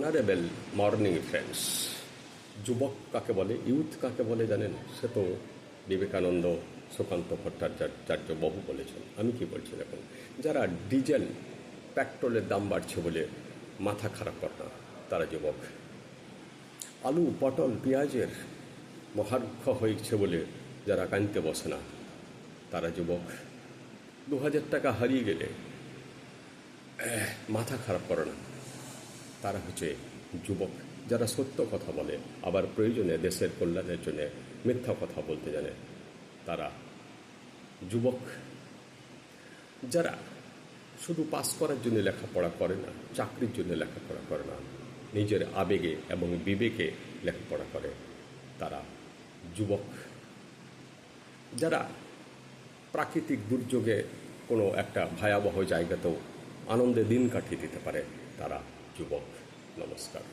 Honourable morning friends যুবক কাকে বলে, ইউথ কাকে বলে জানেন? সে তো বিবেকানন্দ সুকান্ত ভট্টাচার্য বহু বলেছেন। আমি কি বলছি দেখুন, যারা ডিজেল, পেট্রোলের দাম বাড়ছে বলে মাথা খারাপ করে না তারা যুবক। আলু, পটল, পেঁয়াজের মহার্ঘ হয়েছে বলে যারা কানতে বসে না, তারা যুবক। দু হাজার টাকা হারিয়ে গেলে মাথা খারাপ করে না। তারা হচ্ছে যুবক, যারা সত্য কথা বলে, আবার প্রয়োজনে দেশের কল্যাণের জন্য মিথ্যা কথা বলতে জানে। তারা যুবক, যারা শুধু পাস করার জন্য লেখাপড়া করে না, চাকরির জন্য লেখাপড়া করে না, নিজের আবেগে এবং বিবেকে লেখাপড়া করে, তারা যুবক। যারা প্রাকৃতিক দুর্যোগে কোনো একটা ভয়াবহ জায়গাতেও আনন্দে দিন কাটিয়ে দিতে পারে, তারা যুবক নমস্কার